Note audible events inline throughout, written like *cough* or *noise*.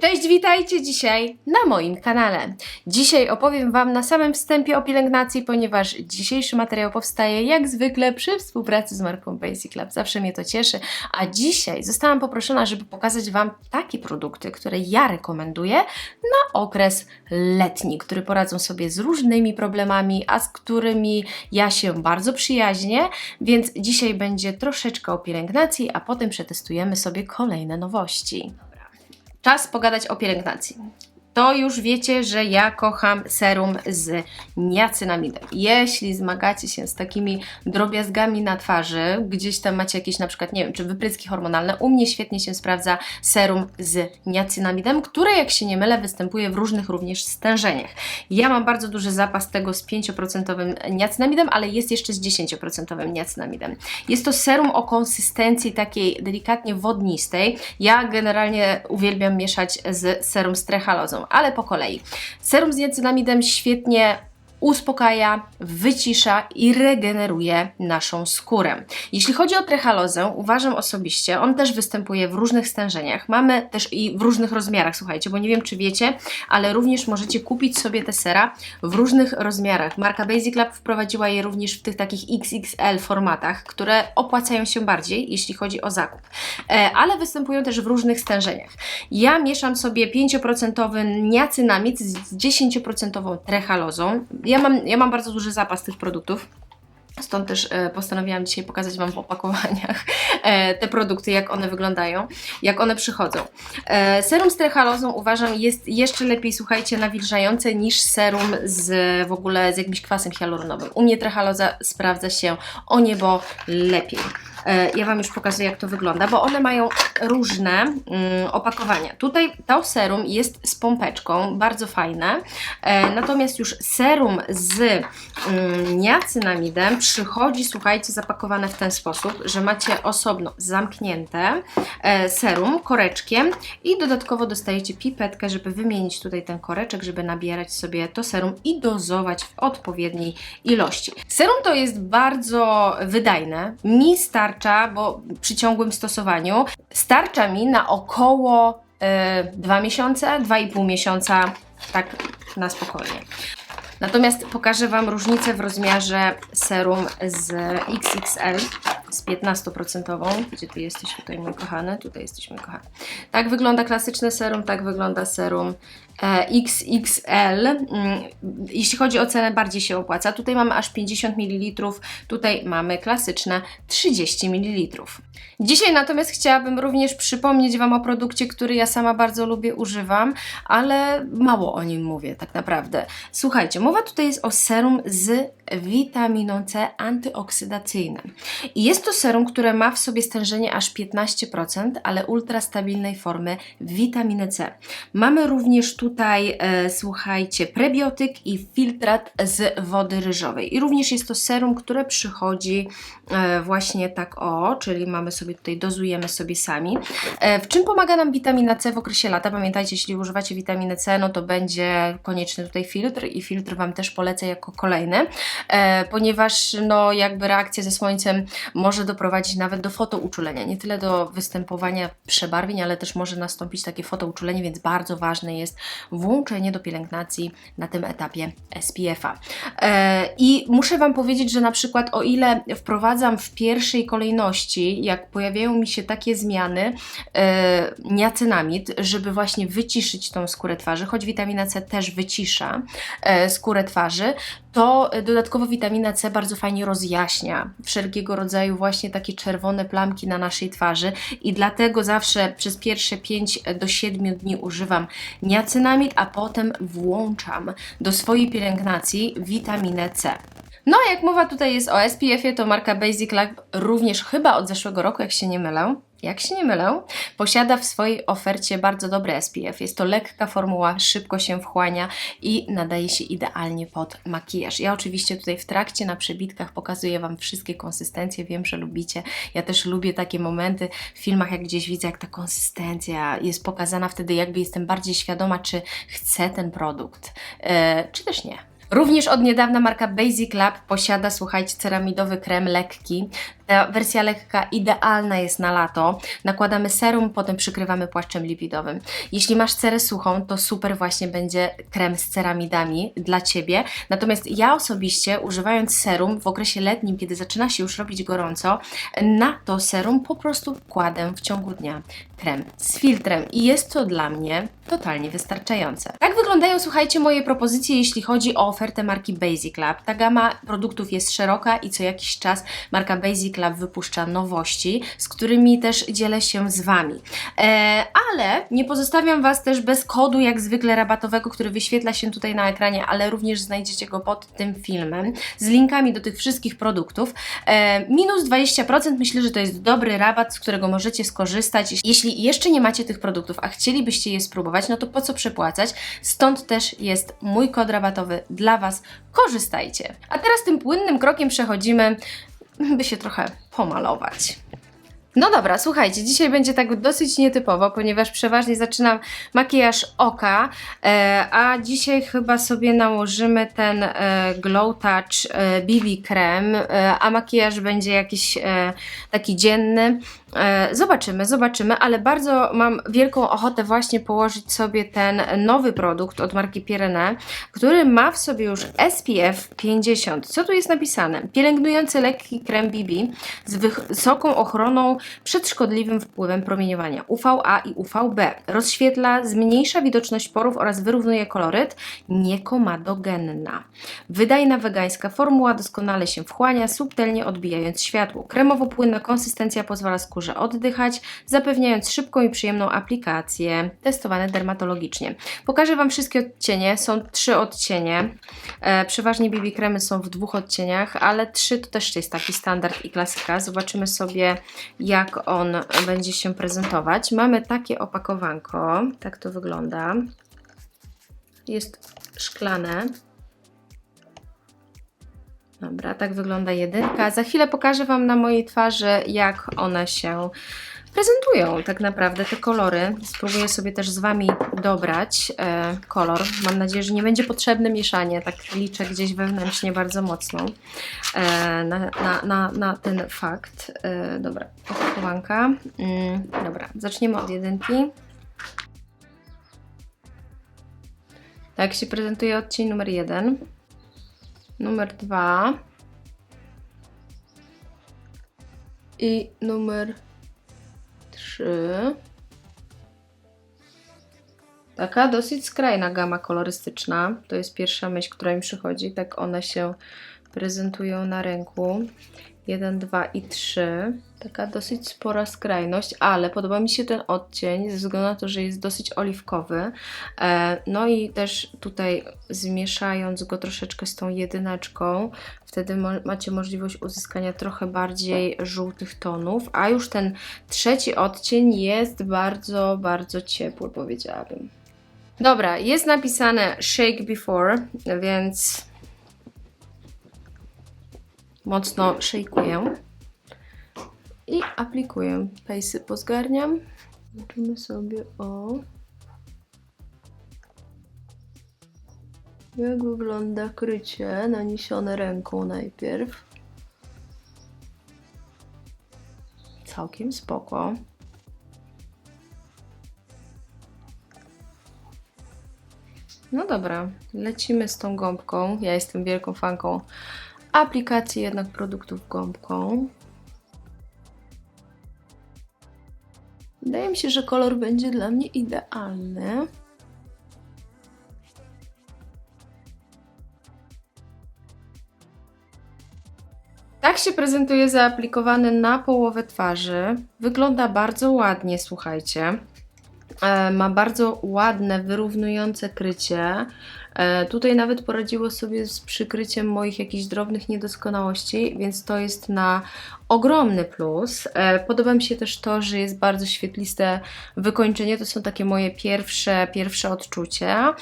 Cześć, witajcie dzisiaj na moim kanale. Dzisiaj opowiem Wam na samym wstępie o pielęgnacji, ponieważ dzisiejszy materiał powstaje jak zwykle przy współpracy z marką Basic Lab. Zawsze mnie to cieszy. A dzisiaj zostałam poproszona, żeby pokazać Wam takie produkty, które ja rekomenduję na okres letni, które poradzą sobie z różnymi problemami, a z którymi ja się bardzo przyjaźnię. Więc dzisiaj będzie troszeczkę o pielęgnacji, a potem przetestujemy sobie kolejne nowości. Czas pogadać o pielęgnacji. To już wiecie, że ja kocham serum z niacinamidem. Jeśli zmagacie się z takimi drobiazgami na twarzy, gdzieś tam macie jakieś na przykład, nie wiem, czy wypryski hormonalne, u mnie świetnie się sprawdza serum z niacinamidem, które jak się nie mylę występuje w różnych również stężeniach. Ja mam bardzo duży zapas tego z 5% niacinamidem, ale jest jeszcze z 10% niacinamidem. Jest to serum o konsystencji takiej delikatnie wodnistej. Ja generalnie uwielbiam mieszać z serum z ale po kolei. Serum z niacinamidem świetnie uspokaja, wycisza i regeneruje naszą skórę. Jeśli chodzi o trechalozę, uważam osobiście, on też występuje w różnych stężeniach. Mamy też i w różnych rozmiarach, słuchajcie, bo nie wiem czy wiecie, ale również możecie kupić sobie te sera w różnych rozmiarach. Marka Basic Lab wprowadziła je również w tych takich XXL formatach, które opłacają się bardziej, jeśli chodzi o zakup. E, ale występują też w różnych stężeniach. Ja mieszam sobie 5% niacynamid z 10% trechalozą ja mam, ja mam bardzo duży zapas tych produktów. Stąd też e, postanowiłam dzisiaj pokazać Wam w opakowaniach *laughs* e, te produkty, jak one wyglądają, jak one przychodzą. E, serum z trechalozą uważam jest jeszcze lepiej, słuchajcie, nawilżające niż serum z w ogóle z jakimś kwasem hialuronowym. U mnie trechaloza sprawdza się o niebo lepiej. E, ja Wam już pokazuję, jak to wygląda, bo one mają różne mm, opakowania. Tutaj to serum jest z pompeczką, bardzo fajne. E, natomiast już serum z mm, niacynamidem przychodzi, słuchajcie, zapakowane w ten sposób, że macie osobno zamknięte e, serum koreczkiem i dodatkowo dostajecie pipetkę, żeby wymienić tutaj ten koreczek, żeby nabierać sobie to serum i dozować w odpowiedniej ilości. Serum to jest bardzo wydajne. Mi starczy starcza, bo przy ciągłym stosowaniu starcza mi na około y, 2 miesiące, 2,5 miesiąca, tak na spokojnie. Natomiast pokażę Wam różnicę w rozmiarze serum z XXL z 15%. Gdzie Ty jesteś tutaj mój kochany? Tutaj jesteś mój kochany. Tak wygląda klasyczne serum, tak wygląda serum e, XXL. Mm, jeśli chodzi o cenę, bardziej się opłaca. Tutaj mamy aż 50 ml, tutaj mamy klasyczne 30 ml. Dzisiaj natomiast chciałabym również przypomnieć Wam o produkcie, który ja sama bardzo lubię, używam, ale mało o nim mówię tak naprawdę. Słuchajcie, mowa tutaj jest o serum z witaminą C antyoksydacyjnym. I jest to serum, które ma w sobie stężenie aż 15%, ale ultra stabilnej formy witaminy C. Mamy również tutaj, e, słuchajcie, prebiotyk i filtrat z wody ryżowej. I również jest to serum, które przychodzi e, właśnie tak o, czyli mamy sobie tutaj, dozujemy sobie sami. E, w czym pomaga nam witamina C w okresie lata? Pamiętajcie, jeśli używacie witaminy C, no to będzie konieczny tutaj filtr i filtr Wam też polecę jako kolejny. E, ponieważ no, jakby reakcja ze słońcem może doprowadzić nawet do fotouczulenia. Nie tyle do występowania przebarwień, ale też może nastąpić takie fotouczulenie, więc bardzo ważne jest włączenie do pielęgnacji na tym etapie SPF-a. E, I muszę Wam powiedzieć, że na przykład o ile wprowadzam w pierwszej kolejności, jak pojawiają mi się takie zmiany, e, niacynamid, żeby właśnie wyciszyć tą skórę twarzy, choć witamina C też wycisza skórę twarzy, to dodatkowo witamina C bardzo fajnie rozjaśnia wszelkiego rodzaju właśnie takie czerwone plamki na naszej twarzy i dlatego zawsze przez pierwsze 5 do 7 dni używam niacynamid, a potem włączam do swojej pielęgnacji witaminę C. No, jak mowa tutaj jest o SPF-ie, to marka Basic Lab również chyba od zeszłego roku, jak się nie mylę, jak się nie mylę, posiada w swojej ofercie bardzo dobry SPF. Jest to lekka formuła, szybko się wchłania i nadaje się idealnie pod makijaż. Ja oczywiście tutaj w trakcie na przebitkach pokazuję Wam wszystkie konsystencje, wiem, że lubicie. Ja też lubię takie momenty w filmach, jak gdzieś widzę, jak ta konsystencja jest pokazana, wtedy jakby jestem bardziej świadoma, czy chcę ten produkt, yy, czy też nie. Również od niedawna marka Basic Lab posiada, słuchajcie, ceramidowy krem lekki. Ta wersja lekka idealna jest na lato. Nakładamy serum, potem przykrywamy płaszczem lipidowym. Jeśli masz cerę suchą, to super właśnie będzie krem z ceramidami dla Ciebie. Natomiast ja osobiście, używając serum w okresie letnim, kiedy zaczyna się już robić gorąco, na to serum po prostu kładę w ciągu dnia krem z filtrem i jest to dla mnie totalnie wystarczające. Tak wyglądają, słuchajcie, moje propozycje, jeśli chodzi o ofertę marki Basic Lab. Ta gama produktów jest szeroka i co jakiś czas marka Basic Lab wypuszcza nowości, z którymi też dzielę się z Wami. E, ale nie pozostawiam Was też bez kodu, jak zwykle rabatowego, który wyświetla się tutaj na ekranie, ale również znajdziecie go pod tym filmem z linkami do tych wszystkich produktów. E, minus 20%, myślę, że to jest dobry rabat, z którego możecie skorzystać. Jeśli jeszcze nie macie tych produktów, a chcielibyście je spróbować, no to po co przepłacać? Stąd też jest mój kod rabatowy dla Was. Korzystajcie. A teraz tym płynnym krokiem przechodzimy, by się trochę pomalować. No dobra, słuchajcie, dzisiaj będzie tak dosyć nietypowo, ponieważ przeważnie zaczynam makijaż oka, e, a dzisiaj chyba sobie nałożymy ten e, Glow Touch BB krem, e, a makijaż będzie jakiś taki dzienny. E, zobaczymy, zobaczymy, ale bardzo mam wielką ochotę właśnie położyć sobie ten nowy produkt od marki Pirene, który ma w sobie już SPF 50. Co tu jest napisane? Pielęgnujący lekki krem BB z wysoką ochroną przed szkodliwym wpływem promieniowania UVA i UVB. Rozświetla, zmniejsza widoczność porów oraz wyrównuje koloryt. Niekomadogenna. Wydajna wegańska formuła doskonale się wchłania, subtelnie odbijając światło. Kremowo-płynna konsystencja pozwala skórze oddychać, zapewniając szybką i przyjemną aplikację. Testowane dermatologicznie. Pokażę Wam wszystkie odcienie. Są trzy odcienie. E, przeważnie BB kremy są w dwóch odcieniach, ale trzy to też jest taki standard i klasyka. Zobaczymy sobie, jak on będzie się prezentować. Mamy takie opakowanko. Tak to wygląda. Jest szklane. Dobra, tak wygląda jedynka. Za chwilę pokażę Wam na mojej twarzy, jak one się prezentują tak naprawdę, te kolory. Spróbuję sobie też z Wami dobrać e, kolor. Mam nadzieję, że nie będzie potrzebne mieszanie, tak liczę gdzieś wewnętrznie bardzo mocno e, na, na, na, na ten fakt. E, dobra, opakowanka. Mm, dobra, zaczniemy od jedynki. Tak się prezentuje odcień numer jeden numer dwa i numer trzy. Taka dosyć skrajna gama kolorystyczna. To jest pierwsza myśl, która mi przychodzi. Tak one się prezentują na ręku. 1, 2 i 3. Taka dosyć spora skrajność, ale podoba mi się ten odcień ze względu na to, że jest dosyć oliwkowy. E, no i też tutaj zmieszając go troszeczkę z tą jedyneczką, wtedy macie możliwość uzyskania trochę bardziej żółtych tonów, a już ten trzeci odcień jest bardzo, bardzo ciepły, powiedziałabym. Dobra, jest napisane shake before, więc mocno szejkuję i aplikuję. Pejsy pozgarniam. Zobaczymy sobie o jak wygląda krycie naniesione ręką najpierw. Całkiem spoko. No dobra, lecimy z tą gąbką. Ja jestem wielką fanką aplikacji jednak produktów gąbką. Wydaje mi się, że kolor będzie dla mnie idealny. Tak się prezentuje zaaplikowany na połowę twarzy. Wygląda bardzo ładnie, słuchajcie. E, ma bardzo ładne, wyrównujące krycie. E, tutaj nawet poradziło sobie z przykryciem moich jakichś drobnych niedoskonałości, więc to jest na ogromny plus. E, podoba mi się też to, że jest bardzo świetliste wykończenie. To są takie moje pierwsze, pierwsze odczucia.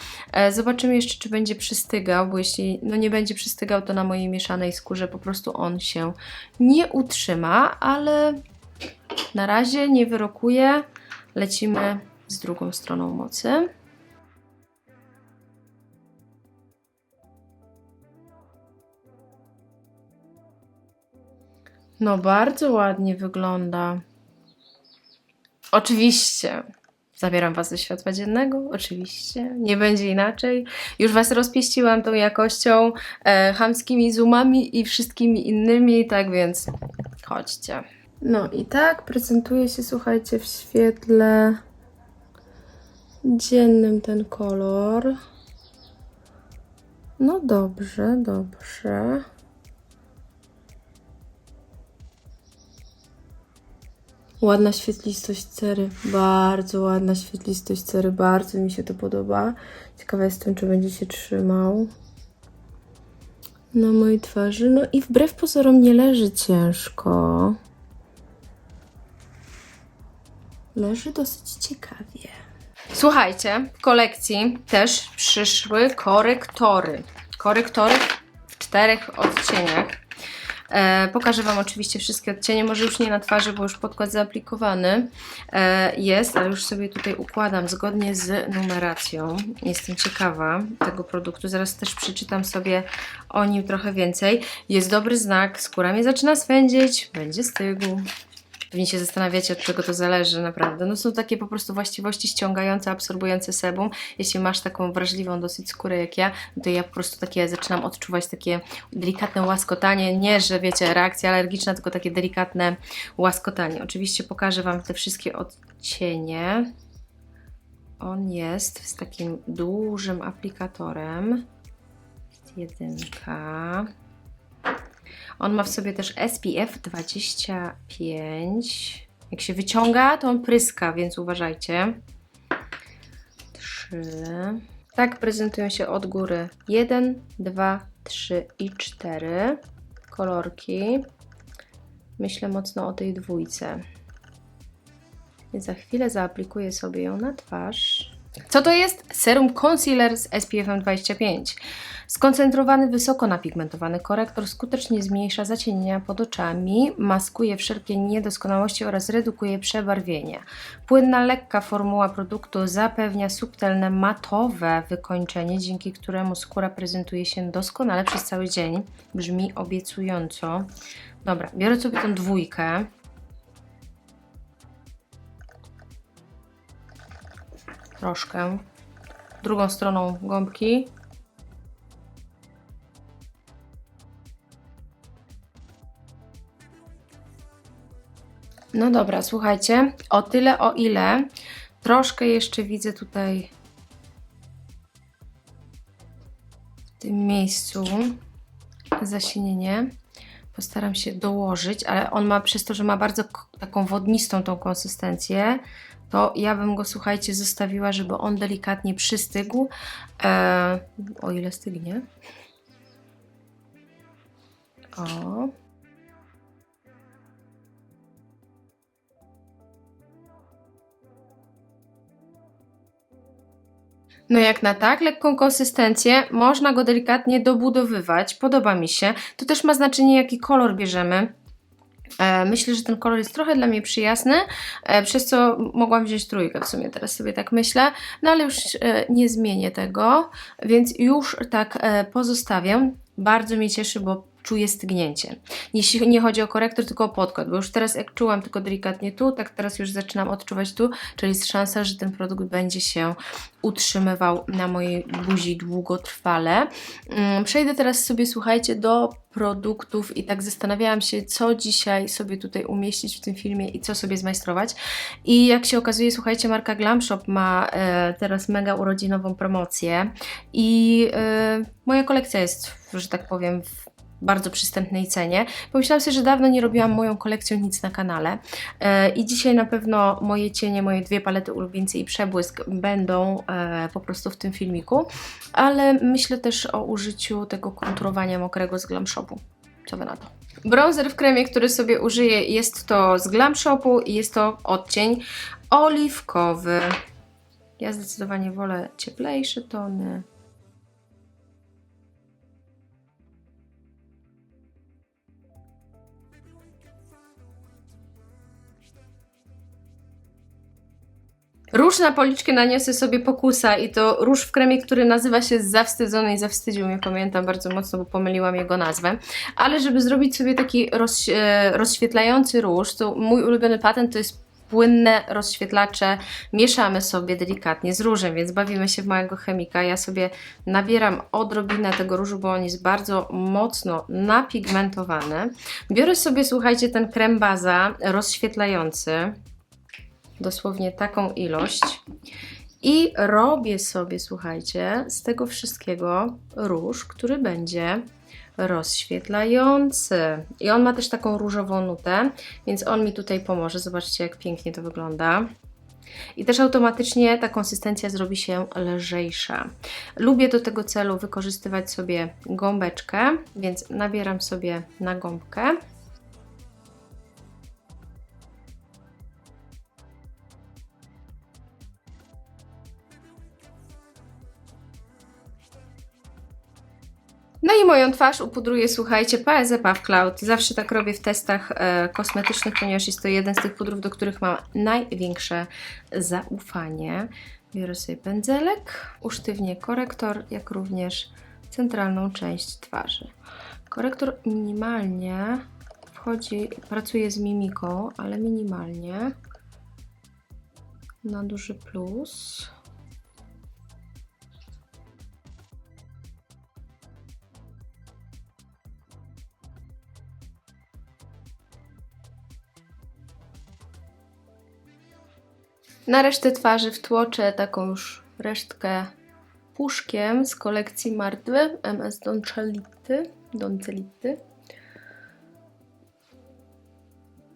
Zobaczymy jeszcze, czy będzie przystygał, bo jeśli no nie będzie przystygał, to na mojej mieszanej skórze po prostu on się nie utrzyma, ale na razie nie wyrokuję. Lecimy z drugą stroną mocy. No, bardzo ładnie wygląda. Oczywiście. Zabieram Was do światła dziennego, oczywiście, nie będzie inaczej. Już Was rozpieściłam tą jakością, e, chamskimi zoomami i wszystkimi innymi, tak więc chodźcie. No i tak prezentuje się, słuchajcie, w świetle dziennym ten kolor. No dobrze, dobrze. Ładna świetlistość cery, bardzo ładna świetlistość cery, bardzo mi się to podoba. Ciekawa jestem, czy będzie się trzymał na mojej twarzy. No i wbrew pozorom nie leży ciężko. Leży dosyć ciekawie. Słuchajcie, w kolekcji też przyszły korektory. Korektory w czterech odcieniach. E, pokażę Wam oczywiście wszystkie odcienie, może już nie na twarzy, bo już podkład zaaplikowany e, jest, ale już sobie tutaj układam zgodnie z numeracją. Jestem ciekawa tego produktu, zaraz też przeczytam sobie o nim trochę więcej. Jest dobry znak, skóra mnie zaczyna swędzić, będzie stygł. Pewnie się zastanawiacie, od czego to zależy naprawdę. No są takie po prostu właściwości ściągające, absorbujące sebum. Jeśli masz taką wrażliwą dosyć skórę jak ja, no to ja po prostu takie zaczynam odczuwać takie delikatne łaskotanie. Nie, że wiecie, reakcja alergiczna, tylko takie delikatne łaskotanie. Oczywiście pokażę Wam te wszystkie odcienie. On jest z takim dużym aplikatorem. Jedynka. On ma w sobie też SPF 25. Jak się wyciąga, to on pryska, więc uważajcie. 3. Tak prezentują się od góry 1, 2, 3 i 4 kolorki. Myślę mocno o tej dwójce. Za chwilę zaaplikuję sobie ją na twarz. Co to jest? Serum Concealer z SPF 25. Skoncentrowany, wysoko napigmentowany korektor skutecznie zmniejsza zacienienia pod oczami, maskuje wszelkie niedoskonałości oraz redukuje przebarwienie. Płynna, lekka formuła produktu zapewnia subtelne, matowe wykończenie, dzięki któremu skóra prezentuje się doskonale przez cały dzień. Brzmi obiecująco. Dobra, biorę sobie tą dwójkę. Troszkę. Drugą stroną gąbki. No dobra, słuchajcie, o tyle, o ile troszkę jeszcze widzę tutaj w tym miejscu zasinienie. Postaram się dołożyć, ale on ma przez to, że ma bardzo taką wodnistą tą konsystencję, to ja bym go, słuchajcie, zostawiła, żeby on delikatnie przystygł, e, o ile stygnie. O. No jak na tak lekką konsystencję, można go delikatnie dobudowywać, podoba mi się. To też ma znaczenie jaki kolor bierzemy. E, myślę, że ten kolor jest trochę dla mnie przyjasny, e, przez co mogłam wziąć trójkę w sumie, teraz sobie tak myślę, no ale już e, nie zmienię tego, więc już tak pozostawiam. Bardzo mnie cieszy, bo czuję stygnięcie. Jeśli nie chodzi o korektor, tylko o podkład, bo już teraz jak czułam tylko delikatnie tu, tak teraz już zaczynam odczuwać tu, czyli jest szansa, że ten produkt będzie się utrzymywał na mojej buzi długotrwale. Mm, przejdę teraz sobie, słuchajcie, do produktów i tak zastanawiałam się, co dzisiaj sobie tutaj umieścić w tym filmie i co sobie zmajstrować. I jak się okazuje, słuchajcie, marka Glam Shop ma e, teraz mega urodzinową promocję i e, moja kolekcja jest, że tak powiem, w bardzo przystępnej cenie. Pomyślałam sobie, że dawno nie robiłam moją kolekcją nic na kanale e, i dzisiaj na pewno moje cienie, moje dwie palety ulubieńcy i przebłysk będą e, po prostu w tym filmiku, ale myślę też o użyciu tego konturowania mokrego z Glam Shopu. Co Wy na to? Bronzer w kremie, który sobie użyję jest to z Glam Shopu i jest to odcień oliwkowy. Ja zdecydowanie wolę cieplejsze tony. Róż na policzkę naniosę sobie pokusa i to róż w kremie, który nazywa się Zawstydzony i zawstydził mnie, pamiętam bardzo mocno, bo pomyliłam jego nazwę. Ale żeby zrobić sobie taki roz, e, rozświetlający róż, to mój ulubiony patent to jest płynne rozświetlacze mieszamy sobie delikatnie z różem, więc bawimy się w małego chemika. Ja sobie nabieram odrobinę tego różu, bo on jest bardzo mocno napigmentowany. Biorę sobie, słuchajcie, ten krem baza rozświetlający, dosłownie taką ilość. I robię sobie, słuchajcie, z tego wszystkiego róż, który będzie rozświetlający. I on ma też taką różową nutę, więc on mi tutaj pomoże. Zobaczcie, jak pięknie to wygląda. I też automatycznie ta konsystencja zrobi się lżejsza. Lubię do tego celu wykorzystywać sobie gąbeczkę, więc nabieram sobie na gąbkę. Moją twarz upudruję, słuchajcie, PSE Puff Cloud. Zawsze tak robię w testach e, kosmetycznych, ponieważ jest to jeden z tych pudrów, do których mam największe zaufanie. Biorę sobie pędzelek, usztywnię korektor, jak również centralną część twarzy. Korektor minimalnie wchodzi, pracuje z mimiką, ale minimalnie na duży plus. Na resztę twarzy wtłoczę taką już resztkę puszkiem z kolekcji Martwy MS Doncelity. Doncelity.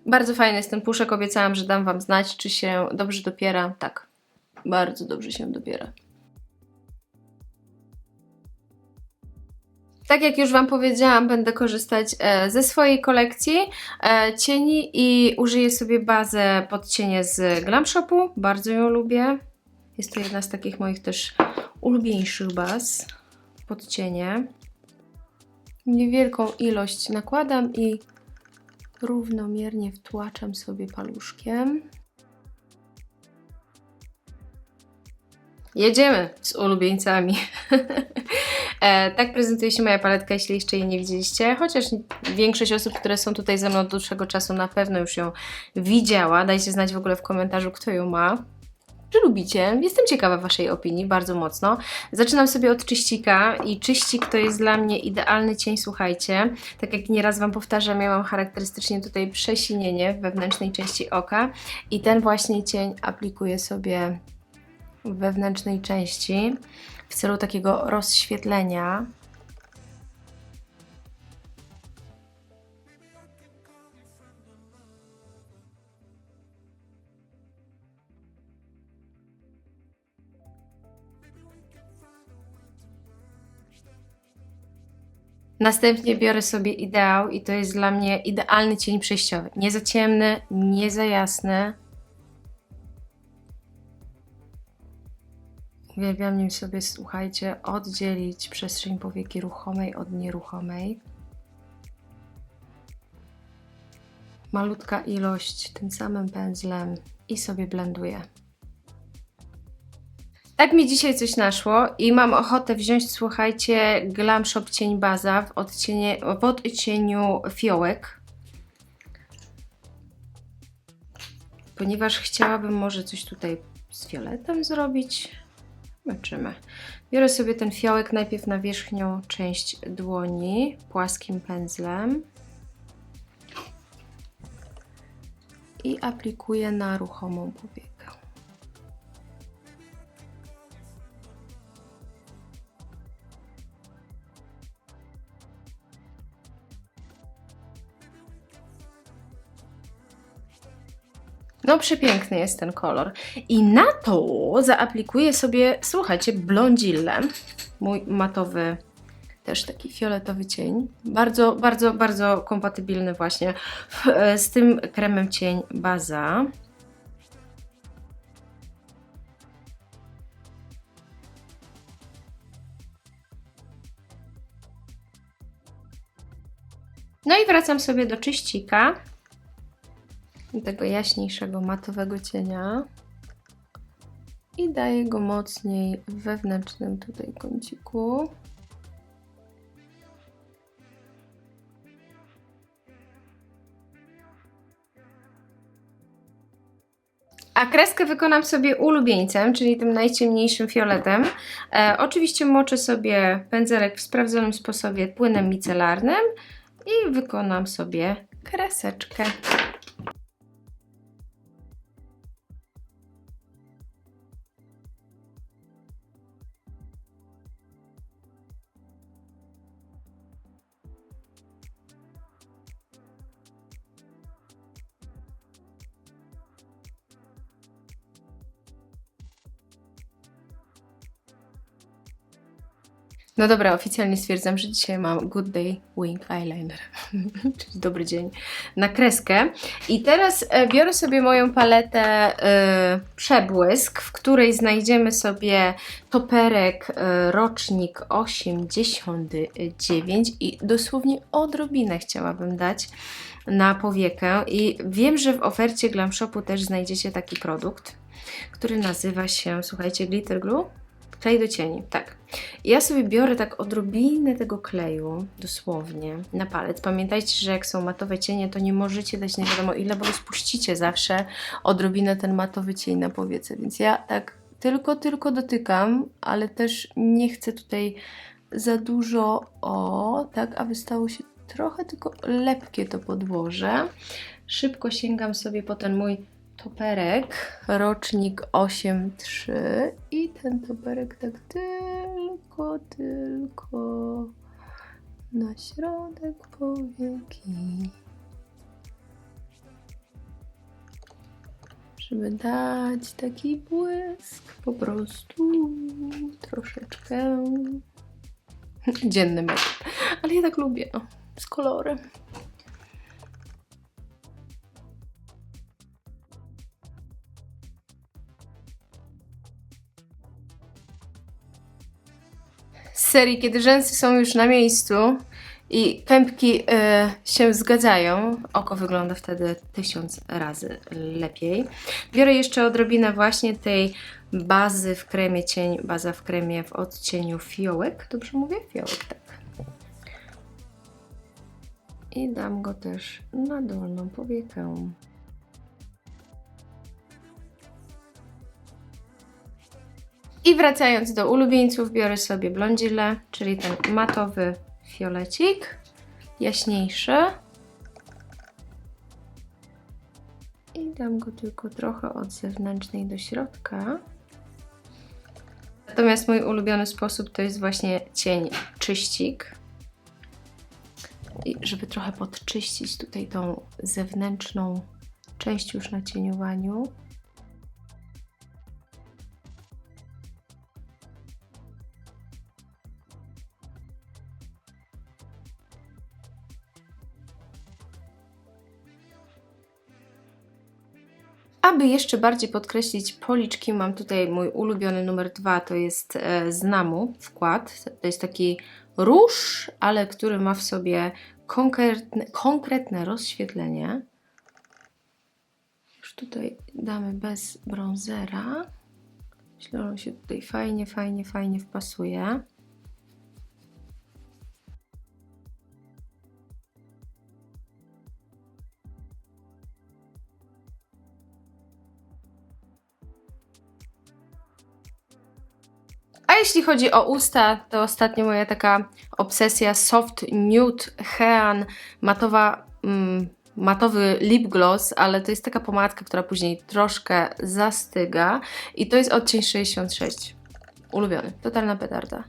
Bardzo fajny jest ten puszek, obiecałam, że dam Wam znać, czy się dobrze dopiera. Tak, bardzo dobrze się dopiera. Tak jak już Wam powiedziałam, będę korzystać e, ze swojej kolekcji e, cieni i użyję sobie bazę pod cienie z Glam Shopu. Bardzo ją lubię. Jest to jedna z takich moich też ulubieńszych baz pod cienie. Niewielką ilość nakładam i równomiernie wtłaczam sobie paluszkiem. Jedziemy z ulubieńcami. *laughs* e, tak prezentuje się moja paletka, jeśli jeszcze jej nie widzieliście. Chociaż większość osób, które są tutaj ze mną od dłuższego czasu, na pewno już ją widziała. Dajcie znać w ogóle w komentarzu, kto ją ma. Czy lubicie? Jestem ciekawa Waszej opinii, bardzo mocno. Zaczynam sobie od czyścika i czyścik to jest dla mnie idealny cień, słuchajcie. Tak jak nieraz Wam powtarzam, ja mam charakterystycznie tutaj przesinienie w wewnętrznej części oka i ten właśnie cień aplikuję sobie wewnętrznej części w celu takiego rozświetlenia. Następnie biorę sobie ideał i to jest dla mnie idealny cień przejściowy. Nie za ciemny, nie za jasny, Uwielbiam nim sobie, słuchajcie, oddzielić przestrzeń powieki ruchomej od nieruchomej. Malutka ilość tym samym pędzlem i sobie blenduję. Tak mi dzisiaj coś naszło i mam ochotę wziąć, słuchajcie, Glam Shop Cień Baza w, odcienie, w odcieniu fiołek. Ponieważ chciałabym może coś tutaj z fioletem zrobić. Zobaczymy. Biorę sobie ten fiołek najpierw na wierzchnią część dłoni płaskim pędzlem i aplikuję na ruchomą powiekę. No przepiękny jest ten kolor. I na to zaaplikuję sobie, słuchajcie, blondillę. Mój matowy, też taki fioletowy cień. Bardzo, bardzo, bardzo kompatybilny właśnie z tym kremem cień baza. No i wracam sobie do czyścika tego jaśniejszego matowego cienia. daję go mocniej w wewnętrznym tutaj kąciku. A kreskę wykonam sobie ulubieńcem, czyli tym najciemniejszym fioletem. E, oczywiście moczę sobie pędzelek w sprawdzonym sposobie płynem micelarnym i wykonam sobie kreseczkę. No dobra, oficjalnie stwierdzam, że dzisiaj mam Good Day Wing Eyeliner, *laughs* czyli dobry dzień na kreskę. I teraz e, biorę sobie moją paletę e, Przebłysk, w której znajdziemy sobie toperek e, rocznik 89 i dosłownie odrobinę chciałabym dać na powiekę. I wiem, że w ofercie Glam Shopu też znajdziecie taki produkt, który nazywa się, słuchajcie, Glitter Glue. Klej do cieni, tak. Ja sobie biorę tak odrobinę tego kleju, dosłownie, na palec. Pamiętajcie, że jak są matowe cienie, to nie możecie dać nie wiadomo ile, bo spuścicie zawsze odrobinę ten matowy cień na powiece. Więc ja tak tylko, tylko dotykam, ale też nie chcę tutaj za dużo, o, tak, aby stało się trochę tylko lepkie to podłoże. Szybko sięgam sobie po ten mój toperek, rocznik 8.3 i ten toperek tak tylko, tylko na środek powieki. Żeby dać taki błysk, po prostu troszeczkę *laughs* dzienny make Ale ja tak lubię, o, z kolorem. Z serii, kiedy rzęsy są już na miejscu i pępki e, się zgadzają, oko wygląda wtedy tysiąc razy lepiej. Biorę jeszcze odrobinę właśnie tej bazy w kremie cień, baza w kremie w odcieniu fiołek. Dobrze mówię? Fiołek, tak. I dam go też na dolną powiekę. I wracając do ulubieńców, biorę sobie blondzile, czyli ten matowy fiolecik, jaśniejszy. I dam go tylko trochę od zewnętrznej do środka. Natomiast mój ulubiony sposób to jest właśnie cień czyścik. I żeby trochę podczyścić tutaj tą zewnętrzną część już na cieniowaniu. Aby jeszcze bardziej podkreślić policzki, mam tutaj mój ulubiony numer dwa, to jest e, z Namu wkład. To jest taki róż, ale który ma w sobie konkretne, konkretne rozświetlenie. Już tutaj damy bez bronzera. Myślę, że on się tutaj fajnie, fajnie, fajnie wpasuje. A jeśli chodzi o usta, to ostatnio moja taka obsesja Soft Nude Hean matowa, mm, matowy lip gloss, ale to jest taka pomadka, która później troszkę zastyga i to jest odcień 66. Ulubiony, totalna petarda.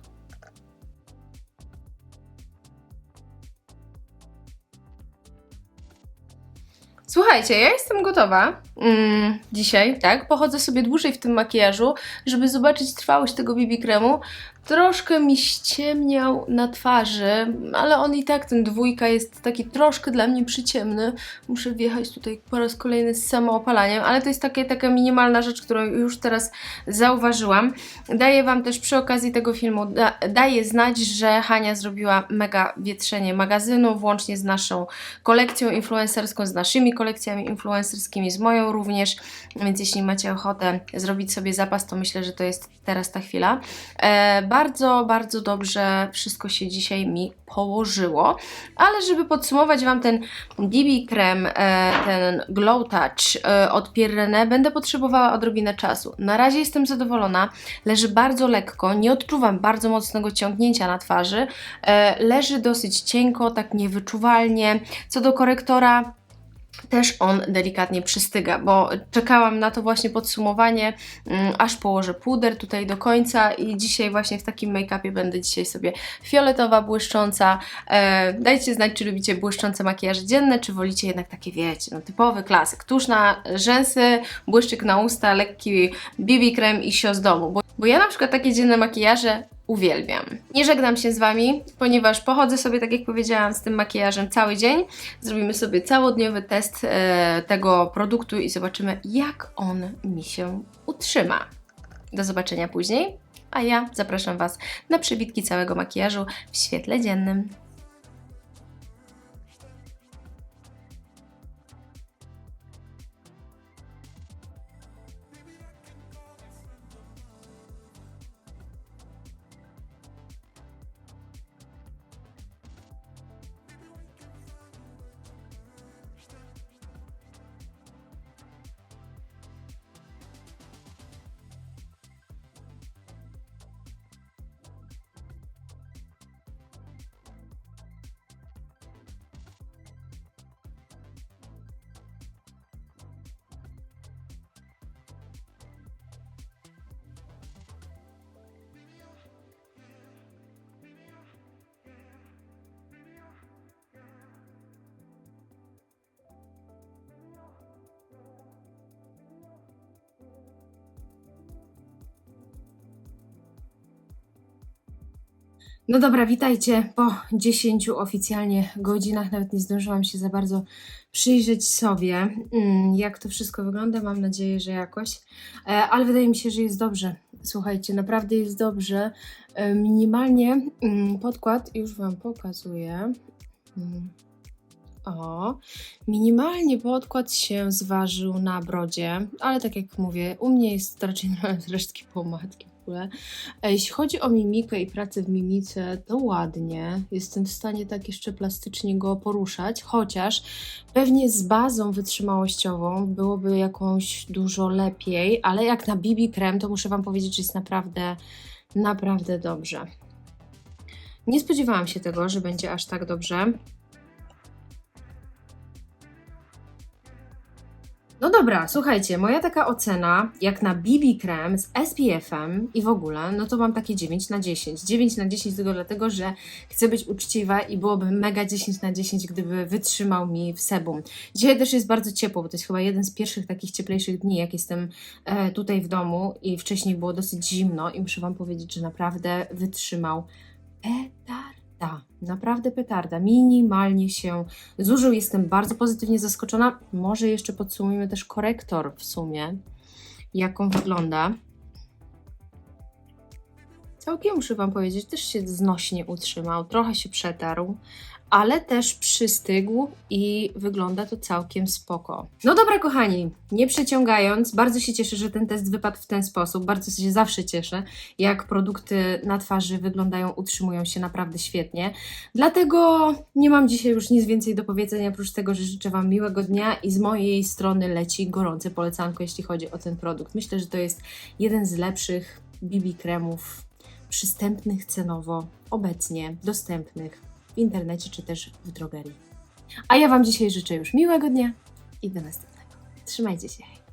Słuchajcie, ja jestem gotowa mm, dzisiaj, tak? Pochodzę sobie dłużej w tym makijażu, żeby zobaczyć trwałość tego BB kremu. Troszkę mi ściemniał na twarzy, ale on i tak, ten dwójka jest taki troszkę dla mnie przyciemny. Muszę wjechać tutaj po raz kolejny z samoopalaniem, ale to jest takie, taka minimalna rzecz, którą już teraz zauważyłam. Daję Wam też przy okazji tego filmu, da, daję znać, że Hania zrobiła mega wietrzenie magazynu, włącznie z naszą kolekcją influencerską, z naszymi kolekcjami influencerskimi, z moją również, więc jeśli macie ochotę zrobić sobie zapas, to myślę, że to jest teraz ta chwila. E, bardzo, bardzo dobrze wszystko się dzisiaj mi położyło, ale żeby podsumować Wam ten BB krem, e, ten Glow Touch e, od Pierre będę potrzebowała odrobinę czasu. Na razie jestem zadowolona, leży bardzo lekko, nie odczuwam bardzo mocnego ciągnięcia na twarzy, e, leży dosyć cienko, tak niewyczuwalnie. Co do korektora, też on delikatnie przystyga, bo czekałam na to właśnie podsumowanie, mm, aż położę puder tutaj do końca i dzisiaj właśnie w takim make-upie będę dzisiaj sobie fioletowa, błyszcząca. E, dajcie znać, czy lubicie błyszczące makijaże dzienne, czy wolicie jednak takie, wiecie, no typowy klasyk. Tuż na rzęsy, błyszczyk na usta, lekki BB krem i sio z domu, bo, bo ja na przykład takie dzienne makijaże uwielbiam. Nie żegnam się z Wami, ponieważ pochodzę sobie, tak jak powiedziałam, z tym makijażem cały dzień. Zrobimy sobie całodniowy test e, tego produktu i zobaczymy, jak on mi się utrzyma. Do zobaczenia później, a ja zapraszam Was na przybitki całego makijażu w świetle dziennym. No dobra, witajcie. Po 10 oficjalnie godzinach, nawet nie zdążyłam się za bardzo przyjrzeć sobie, mm, jak to wszystko wygląda. Mam nadzieję, że jakoś, E, ale wydaje mi się, że jest dobrze. Słuchajcie, naprawdę jest dobrze. E, Minimalnie mm, podkład już Wam pokazuję. Mm. O, minimalnie podkład się zważył na brodzie, ale tak jak mówię, u mnie jest raczej resztki pomadki ogóle. Jeśli chodzi o mimikę i pracę w mimice, to ładnie. Jestem w stanie tak jeszcze plastycznie go poruszać, chociaż pewnie z bazą wytrzymałościową byłoby jakąś dużo lepiej, ale jak na BB krem, to muszę Wam powiedzieć, że jest naprawdę, naprawdę dobrze. Nie spodziewałam się tego, że będzie aż tak dobrze. No dobra, słuchajcie, moja taka ocena, jak na BB krem z SPF-em i w ogóle, no to mam takie 9 na 10. 9 na 10 tylko dlatego, że chcę być uczciwa i byłoby mega 10 na 10, gdyby wytrzymał mi w sebum. Dzisiaj też jest bardzo ciepło, bo to jest chyba jeden z pierwszych takich cieplejszych dni, jak jestem e, tutaj w domu i wcześniej było dosyć zimno i muszę Wam powiedzieć, że naprawdę wytrzymał petarda. Naprawdę petarda. Minimalnie się zużył. Jestem bardzo pozytywnie zaskoczona. Może jeszcze podsumujmy też korektor w sumie, jak on wygląda. Całkiem muszę Wam powiedzieć, też się znośnie utrzymał, trochę się przetarł, ale też przystygł i wygląda to całkiem spoko. No dobra, kochani, nie przeciągając, bardzo się cieszę, że ten test wypadł w ten sposób. Bardzo się zawsze cieszę, jak produkty na twarzy wyglądają, utrzymują się naprawdę świetnie. Dlatego nie mam dzisiaj już nic więcej do powiedzenia, oprócz tego, że życzę Wam miłego dnia i z mojej strony leci gorące polecanko, jeśli chodzi o ten produkt. Myślę, że to jest jeden z lepszych BB kremów przystępnych cenowo, obecnie dostępnych w internecie czy też w drogerii. A ja Wam dzisiaj życzę już miłego dnia i do następnego. Trzymajcie się. Hej.